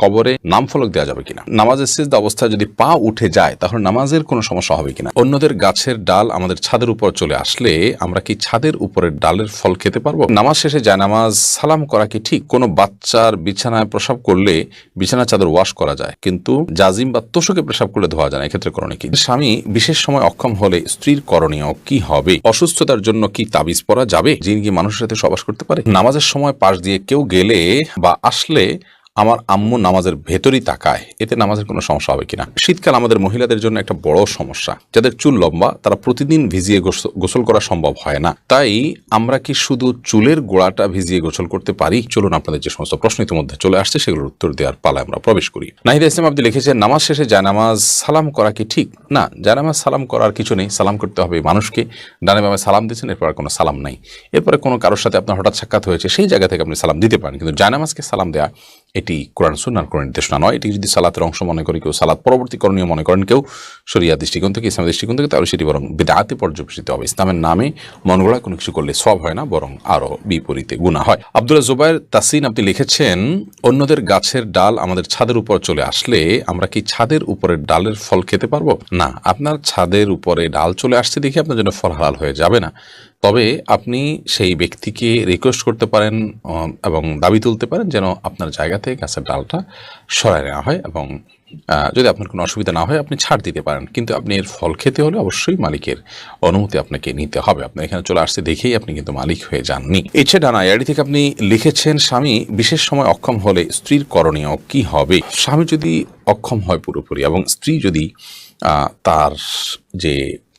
কবরে নাম ফলক দেওয়া যাবে কিনা? নামাজের সিজদা অবস্থায় যদি পা উঠে যায়, তাহলে নামাজের কোনো সমস্যা হবে কিনা? অন্যদের গাছের ডাল আমাদের ছাদের উপর চলে আসলে আমরা কি ছাদের উপরের ডালের ফল খেতে পারব? নামাজ শেষে যায়, নামাজ সালাম করা কি ঠিক? কোনো বাচ্চার বিছানায় প্রসাব করলে বিছানা চাদর ওয়াশ করা যায়, কিন্তু জাজিম বা তোষকে প্রসাব করলে ধোয়া যায় না, এক্ষেত্রে করণীয় কি? স্বামী বিশেষ সময় অক্ষম হলে স্ত্রীর করণীয় কি হবে? অসুস্থতার জন্য কি তাবিজ পরা যাবে? যিনি কি মানুষের সাথে সবাস করতে পারে? নামাজের সময় পাশ দিয়ে কেউ গেলে বা আসলে আমার আম্মু নামাজের ভেতরই তাকায়, এতে নামাজের কোনো সমস্যা হবে কিনা? শীতকাল আমাদের মহিলাদের জন্য একটা বড় সমস্যা। যাদের চুল লম্বা, তারা প্রতিদিন ভিজিয়ে গোস- গোসল করা সম্ভব হয় না। তাই আমরা কি শুধু চুলের গোড়াটা ভিজিয়ে গোসল করতে পারি? চলুন আপনাদের যে সমস্ত প্রশ্ন ইতিমধ্যে চলে আসছে, সেগুলোর উত্তর দেওয়ার পালায় আমরা প্রবেশ করি। নাহিদা ইসলাম আপনি লিখেছেন, নামাজ শেষে জায়নামাজ সালাম করা কি ঠিক? না জায়নামাজ সালাম করার কিছু নেই, সালাম করতে হবে মানুষকে। ডানে বামে সালাম দিচ্ছেন এরপর কোনো সালাম নাই। এরপরে কোনো কারোর সাথে আপনার হঠাৎ সাক্ষাৎ হয়েছে, সেই জায়গা থেকে আপনি সালাম দিতে পারেন। কিন্তু জায়নামাজকে সালাম দেওয়া এটি কোরআন সুন্নার কোনো নির্দেশনা নয়। এটি যদি সালাতের অংশ মনে করি কেউ, সালাত পরবর্তী করণীয় মনে করেন কেউ শরিয়া দৃষ্টিকোণ থেকে ইসলামের দৃষ্টিকোণ থেকে, তাহলে সেটি বরং বেদাতে পর্যবেসিত হবে। ইসলামের নামে মন গড়া কোনো কিছু করলে সব হয় না, বরং আরও বিপরীতে গুণা হয়। আব্দুল্লাহ জুবাইর তাসিন আপনি লিখেছেন, অন্যদের গাছের ডাল আমাদের ছাদের উপর চলে আসলে আমরা কি ছাদের উপরের ডালের ফল খেতে পারব? না, আপনার ছাদের উপরে ডাল চলে আসছে দেখে আপনার জন্য ফল হালাল হয়ে যাবে না। তবে আপনি সেই ব্যক্তিকে রিকোয়েস্ট করতে পারেন এবং দাবি তুলতে পারেন যেন আপনার জায়গা থেকে গাছের ডালটা সরায় নেওয়া হয় এবং যদি আপনার কোনো অসুবিধা না হয় আপনি ছাড় দিতে পারেন। কিন্তু আপনি এর ফল খেতে হলে অবশ্যই মালিকের অনুমতি আপনাকে নিতে হবে। আপনার এখানে চলে আসতে দেখেই আপনি কিন্তু মালিক হয়ে যাননি। এছে ডানা এডি থেকে আপনি লিখেছেন, স্বামী, বিশেষ সময় অক্ষম হলে স্ত্রীর করণীয় কি হবে? স্বামী যদি অক্ষম হয় পুরোপুরি এবং স্ত্রী যদি তার যে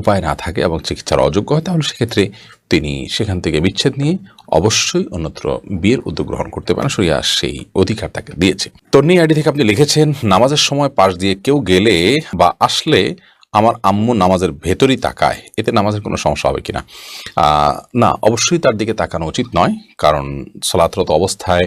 উপায় না থাকে এবং চিকিৎসার অযোগ্য হয়, তাহলে সেক্ষেত্রে তিনি সেখান থেকে বিচ্ছেদ নিয়ে অবশ্যই অন্যত্র বিয়ের উদ্যোগ গ্রহণ করতে পারেন। সরিয়া সেই অধিকার তাকে দিয়েছে। তন্নি আইডি থেকে আপনি লিখেছেন, নামাজের সময় পাশ দিয়ে কেউ গেলে বা আসলে আমার আম্মু নামাজের ভেতরই তাকায়, এতে নামাজের কোনো সমস্যা হবে কিনা? না, অবশ্যই তার দিকে তাকানো উচিত নয়, কারণ সলাতরত অবস্থায়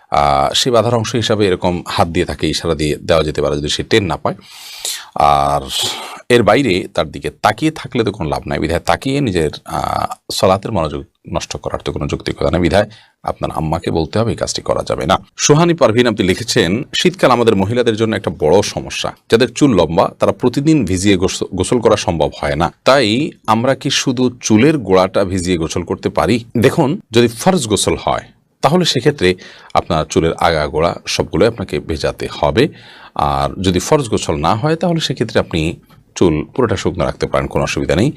সেই বাধার অংশ হিসাবে এরকম হাত দিয়ে তাকে ইশারা দিয়ে দেওয়া যেতে পারে যদি সে টেন না পায়। আর এর বাইরে তার দিকে তাকিয়ে থাকলে তো কোনো লাভ নাই। বিধায় তাকিয়ে নিজের সলাতের মনোযোগ নষ্ট করার তো কোনো যৌক্তিকতা নেই। বিধায় আপনার আম্মাকে বলতে হবে, এই কাজটি করা যাবে না। সুহানি পারভিন আপনি লিখেছেন, শীতকাল আমাদের মহিলাদের জন্য একটা বড় সমস্যা। যাদের চুল লম্বা, তারা প্রতিদিন ভিজিয়ে গোস- গোসল করা সম্ভব হয় না। তাই আমরা কি শুধু চুলের গোড়াটা ভিজিয়ে গোসল করতে পারি? দেখুন, যদি ফরজ গোসল হয় তাহলে সেক্ষেত্রে আপনার চুলের আগা গোড়া সবগুলোই আপনাকে ভেজাতে হবে। আর যদি ফরজ গোসল না হয়, তাহলে সেক্ষেত্রে আপনি চুল পুরোটা শুকনো রাখতে পারেন, কোনো অসুবিধা নেই।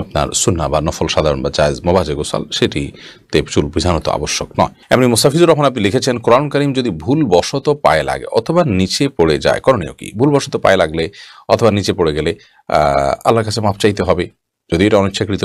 আপনার সুন্না বা নফল সাধারণ বা জায়েজ মোবাজে গোসল সেটি তে চুল বোঝানো তো আবশ্যক নয়। এমনি মুস্তাফিজুর রহমান আপনি লিখেছেন, কোরআন করিম যদি ভুলবশত পায়ে লাগে অথবা নিচে পড়ে যায়, করণীয় কি? ভুলবশত পায়ে লাগলে অথবা নিচে পড়ে গেলে আল্লাহর কাছে মাপ চাইতে হবে। যদি এটা অনিচ্ছাকৃত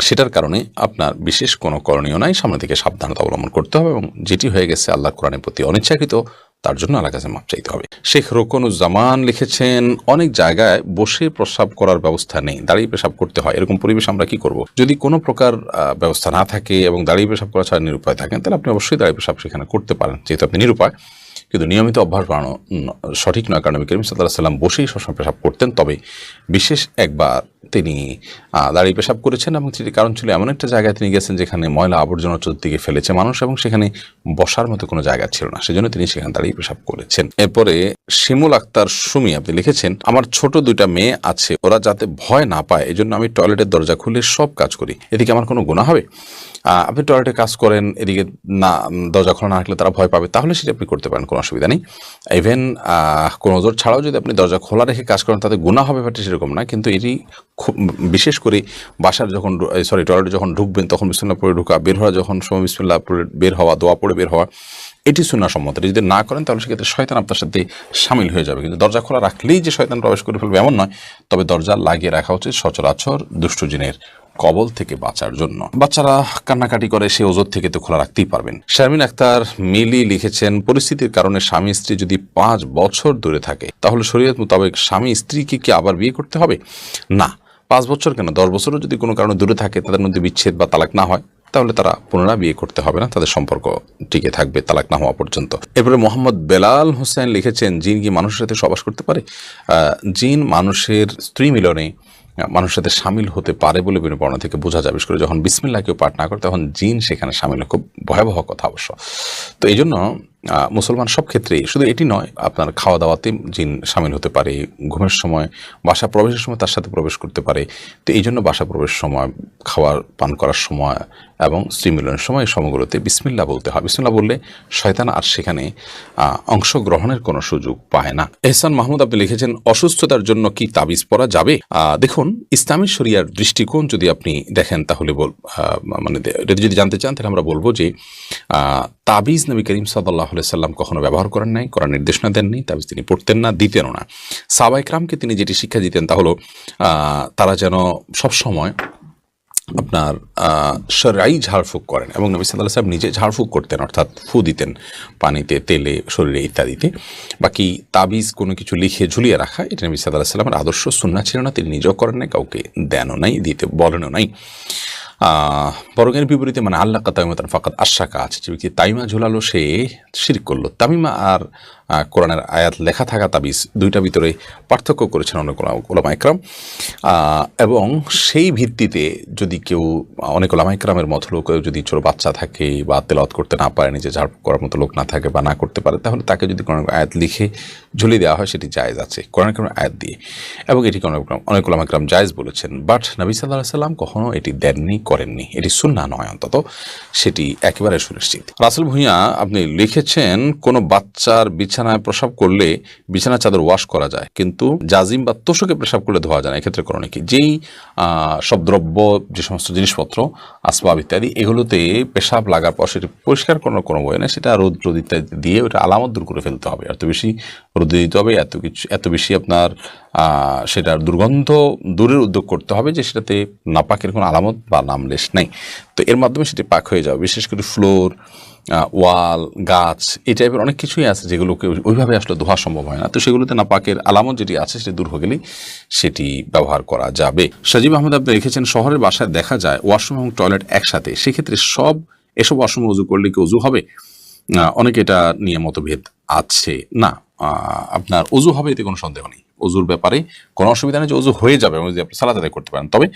সেটার কারণে আপনার বিশেষ কোনো করণীয় নাই। সামনে থেকে সাবধানতা অবলম্বন করতে হবে এবং যেটি হয়ে গেছে আল্লাহ কোরআনের প্রতি অনিচ্ছাকৃত, তার জন্য আল্লাহ কাছে মাপ চাইতে হবে। শেখ রোকনুজ্জামান লিখেছেন, অনেক জায়গায় বসে প্রস্রাব করার ব্যবস্থা নেই, দাঁড়িয়ে পেশাব করতে হয়। এরকম পরিবেশ আমরা কি করব? যদি কোনো প্রকার ব্যবস্থা না থাকে এবং দাঁড়িয়ে পেশাব করা ছাড়া নিরুপায় থাকেন, তাহলে আপনি অবশ্যই দাঁড়িয়ে পেশাব সেখানে করতে পারেন, যেহেতু আপনি নিরুপায়। কিন্তু নিয়মিত অভ্যাস বাড়ানো সঠিক নয়। কারণ নবী করিম সাল্লাহ সাল্লাম বসেই সবসময় পেশাব করতেন। তবে বিশেষ একবার তিনি দাঁড়িয়ে পেশাব করেছেন এবং সেটি কারণ ছিল এমন একটা জায়গায় তিনি গেছেন যেখানে ময়লা আবর্জনা চতুর্দিকে ফেলেছে মানুষ এবং সেখানে বসার মতো কোনো জায়গা ছিল না। সেজন্য তিনি সেখানে দাঁড়িয়ে পেশাব করেছেন। এরপরে শিমুল আক্তার সুমি, আপনি লিখেছেন, আমার ছোট দুইটা মেয়ে আছে, ওরা যাতে ভয় না পায়, এজন্য জন্য আমি টয়লেটের দরজা খুলে সব কাজ করি। এদিকে আমার কোনো গুণা হবে? আপনি টয়লেটে কাজ করেন, এদিকে না, দরজা খোলা না রাখলে তারা ভয় পাবে, তাহলে সেটা আপনি করতে পারেন, কোনো অসুবিধা নেই। ইভেন কোনো ওজোর ছাড়াও যদি আপনি দরজা খোলা রেখে কাজ করেন, তাতে গুণা হবে, ব্যাপারটা সেরকম না, কিন্তু এটি খুব, বিশেষ করে বাসার যখন সরি টয়লেটে যখন ঢুকবেন, তখন বিসমিল্লা পড়ে ঢুকা, বের হওয়া যখন সময় বিসমিল্লা পড়ে, বের হওয়া, দোয়া পড়ে বের হওয়া, এটি শূন্য সম্মত যদি না করেন, তাহলে সেক্ষেত্রে শয়তান আপনার সাথে সামিল হয়ে যাবে। কিন্তু দরজা খোলা রাখলেই যে শয়তান প্রবেশ করে ফেলবে, এমন নয়। তবে দরজা লাগিয়ে রাখা উচিত সচরাচর দুষ্টু জিনের কবল থেকে বাঁচার জন্য। বাচ্চারা কান্নাকাটি করে, সে ওজোর থেকে তো খোলা রাখতেই পারবেন। শারমিন আক্তার মিলি লিখেছেন, পরিস্থিতির কারণে স্বামী স্ত্রী যদি পাঁচ বছর দূরে থাকে, তাহলে শরীয়ত মোতাবেক স্বামী স্ত্রীকে কি আবার বিয়ে করতে হবে? না, পাঁচ বছর কেন? দশ বছরও যদি কোনো কারণে দূরে থাকে, তাদের মধ্যে বিচ্ছেদ বা তালাক না হয়, তাহলে তারা পুনরায় বিয়ে করতে হবে না, তাদের সম্পর্ক টিকে থাকবে তালাক না হওয়া পর্যন্ত। এরপরে মোহাম্মদ বেলাল হোসেন লিখেছেন, জিন কি মানুষের সাথে সবাস করতে পারে? জিন মানুষের স্ত্রী মিলনে মানুষের সাথে সামিল হতে পারে বলে বিভিন্ন বর্ণনা থেকে বোঝা যাবে করে যখন বিসমিল্লা কেউ পাঠ না করে, তখন জিন সেখানে সামিল হয়। খুব ভয়াবহ কথা অবশ্য। তো এই জন্য মুসলমান সব ক্ষেত্রেই, শুধু এটি নয়, আপনার খাওয়া দাওয়াতে জিন সামিল হতে পারে, ঘুমের সময় বাসা প্রবেশের সময় তার সাথে প্রবেশ করতে পারে। তো এই জন্য বাসা প্রবেশের সময় খাওয়ার পান করার সময় এবং স্ত্রী মিলনের সময় এই সময়গুলোতে বিসমিল্লা বলতে হয়। বিসমিল্লা বললে শয়তান আর সেখানে অংশগ্রহণের কোনো সুযোগ পায় না। এহসান মাহমুদ আপনি লিখেছেন, অসুস্থতার জন্য কি তাবিজ পরা যাবে? দেখুন, ইসলামী শরিয়ার দৃষ্টিকোণ যদি আপনি দেখেন, তাহলে বল মানে যদি জানতে চান, তাহলে আমরা বলব যে তাবিজ নবী করিম সাল্লাহ সাল্লাম কখনো ব্যবহার করেন নাই, করার নির্দেশনা দেননি, তাবিজ তিনি পড়তেন না, দিতেনও না। সাবাইকরামকে তিনি যেটি শিক্ষা দিতেন, তা হলো তারা যেন সবসময় আপনার সরাই ঝাড়ফুঁক করেন এবং নবী সাল্লাহ সাহেব নিজে ঝাড়ফুঁক করতেন, অর্থাৎ ফু দিতেন পানিতে, তেলে, শরীরে ইত্যাদিতে। বাকি তাবিজ কোনো কিছু লিখে ঝুলিয়ে রাখা, এটা নবী সাল্লাহ সাল্লামের আদর্শ সুন্না ছিল না, তিনি নিজেও করেন নাই, কাউকে দেনও নাই, দিতে, বলেনও নাই। বরং এর বিপরীতে মানে আল্লাহ কাতাইমতান ফাকাত আশাকা আছে যে ব্যক্তি তাইমা ঝুলালো, সে শির করল। তামিমা আর কোরআনের আয়াত লেখা থাকা তাবিজ দুইটা ভিতরে পার্থক্য করেছেন অনেক ওলা- ওলামা একরাম। এবং সেই ভিত্তিতে যদি কেউ, অনেক ওলামা একরামের মতো লোক যদি ছোট বাচ্চা থাকে বা তেলাওয়াত করতে না পারে, নিজে ঝাড় করার মতো লোক না থাকে বা না করতে পারে, তাহলে তাকে যদি কোনো আয়াত লিখে ঝুলিয়ে দেওয়া হয়, সেটি জায়েজ আছে কোরআন একরামের আয়াত দিয়ে। এবং এটিকে অনেক অনেক ওলামা একরাম জায়েজ বলেছেন। বাট নবী সাল্লাহ সাল্লাম কখনো এটি দেননি, করেননি। এটি সুন্না নয় অন্তত। সেটি একেবারে সুনিশ্চিত। রাসেল ভুঁইয়া আপনি লিখেছেন, কোনো বাচ্চার বিছানায় প্রসাব করলে বিছানা চাদর ওয়াশ করা যায়। কিন্তু জাজিম বা তোষকে প্রসাব করলে ধোয়া যায় না। এক্ষেত্রে করণে কি? যেই সব দ্রব্য, যে সমস্ত জিনিসপত্র, আসবাব ইত্যাদি, এগুলোতে পেশাব লাগার পর সেটি পরিষ্কার করার কোনো বই না। সেটা রোদ রোদ ইত্যাদি দিয়ে ওটা আলামত দূর করে ফেলতে হবে। অত বেশি রোদে দিতে হবে, এত কিছু, এত বেশি আপনার সেটার দুর্গন্ধ দূরের উদ্যোগ করতে হবে যে সেটাতে নাপাকের কোনো আলামত বা নামলেশ নেই। তো এর মাধ্যমে সেটি পাক হয়ে যাবে, বিশেষ করে ফ্লোর ওয়াল, গাছ, এই টাইপের অনেক কিছুই আছে যেগুলোকে ওইভাবে আসলে ধোয়া সম্ভব হয় না। তো সেগুলোতে নাপাকের আলামত যেটি আছে সেটি দূর হয়ে গেলেই সেটি ব্যবহার করা যাবে। সাজিব আহমেদ, আপনি রেখেছেন শহরের বাসায় দেখা যায় ওয়াশরুম এবং টয়লেট একসাথে, সেক্ষেত্রে সব, এসব ওয়াশরুম উজু করলে কি উজু হবে? অনেকে এটা নিয়ে মতভেদ আছে না। আপনার অজু হবে এতে কোনো সন্দেহ নেই। অজুর ব্যাপারে কোনো অসুবিধা নেই যে অজু হয়ে যাবে যদি আপনি সালাদ আদায় করতে পারেন। তবে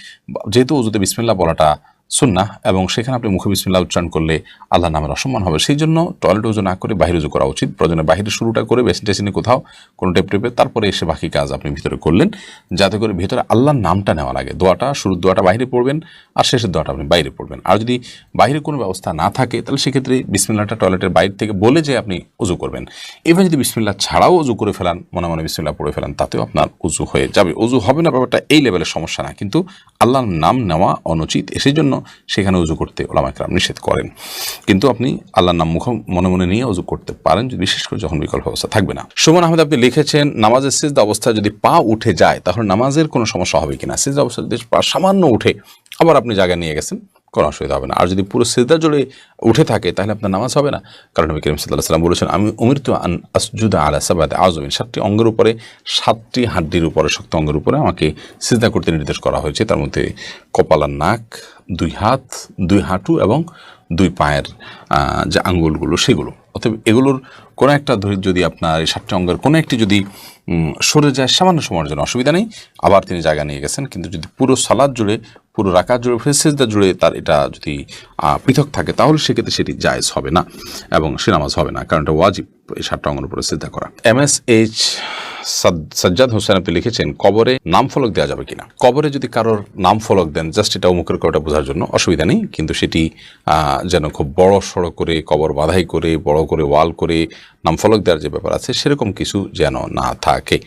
যেহেতু অজুতে বিসমিল্লা বলাটা সুন্না এবং সেখানে আপনি মুখে বিসমিল্লা উচ্চারণ করলে আল্লাহ নামের অসম্মান হবে। সেই জন্য টয়লেট উজু না করে বাহির উজু করা উচিত। প্রয়োজনে বাহিরে শুরুটা করে বেসিন টেসিনে কোথাও কোনো টেপ টেপে তারপরে এসে বাকি কাজ আপনি ভিতরে করলেন। যাতে করে ভিতরে আল্লাহর নামটা নেওয়া লাগে। দোয়াটা, শুরুর দোয়াটা বাইরে পড়বেন আর শেষের দোয়াটা আপনি বাইরে পড়বেন। আর যদি বাইরে কোনো ব্যবস্থা না থাকে, তাহলে সেক্ষেত্রে বিসমিল্লাটা টয়লেটের বাইরে থেকে বলে যে আপনি উজু করবেন। এবার যদি বিসমিল্লা ছাড়াও উজু করে ফেলান, মনে মনে বিসমিল্লা পড়ে ফেলান, তাতেও আপনার উজু হয়ে যাবে। উজু হবে না ব্যাপারটা এই লেভেলের সমস্যা না। কিন্তু আল্লাহর নাম নেওয়া অনুচিত। সেই জন্য সেখানে উজু করতে ওলামা একরাম নিষেধ করেন। কিন্তু আপনি আল্লাহর নাম মুখ মনে মনে নিয়ে উজু করতে পারেন বিশেষ করে যখন বিকল্প অবস্থা থাকবে না। সুমন আহমেদ, আপনি লিখেছেন, নামাজের সিজদা অবস্থা যদি পা উঠে যায়, তাহলে নামাজের কোনো সমস্যা হবে কিনা? সিজদা অবস্থা যদি পা সামান্য উঠে, আবার আপনি জায়গায় নিয়ে গেছেন কোনো অসুবিধা হবে না। আর যদি পুরো সিজদা জুড়ে উঠে থাকে, তাহলে আপনার নামাজ হবে না। কারণ নবী করিম সাল্লাহ সাল্লাম বলেছেন, আমি উমির তো আন আসজুদা আলা সাবাদ আজমিন সাতটি অঙ্গের উপরে, সাতটি হাড্ডির উপরে, শক্ত অঙ্গের উপরে আমাকে সিজদা করতে নির্দেশ করা হয়েছে। তার মধ্যে কপাল আর নাক, দুই হাত, দুই হাঁটু এবং দুই পায়ের যে আঙ্গুলগুলো, সেগুলো। অতএব এগুলোর কোনো একটা ধরে যদি আপনার এই সাতটি অঙ্গের কোনো একটি যদি সরে যায়, সামান্য সময়ের জন্য অসুবিধা নেই। আবার তিনি জায়গা নিয়ে গেছেন। কিন্তু যদি পুরো সালাদ জুড়ে পুরো রাকাত জুড়ে ফেসেজদা জুড়ে তার এটা যদি পৃথক থাকে, তাহলে সেক্ষেত্রে সেটি জায়েজ হবে না এবং সে নামাজ হবে না। কারণ এটা ওয়াজিব এই সাতটা অঙ্গের উপরে সিদ্ধা করা। M S H Sajjad Hossain আপনি লিখেছেন, কবরে নাম ফলক দেওয়া যাবে কিনা? কবরে যদি কারোর নাম ফলক দেন, জাস্ট এটা অমুকের কটা বোঝার জন্য অসুবিধা নেই, কিন্তু সেটি যেন খুব বড় সড়ো করে, কবর বাধাই করে, বড় করে, ওয়াল করে নাম ফলক দেওয়ার যে ব্যাপার আছে, সেরকম কিছু যেন না থাকে।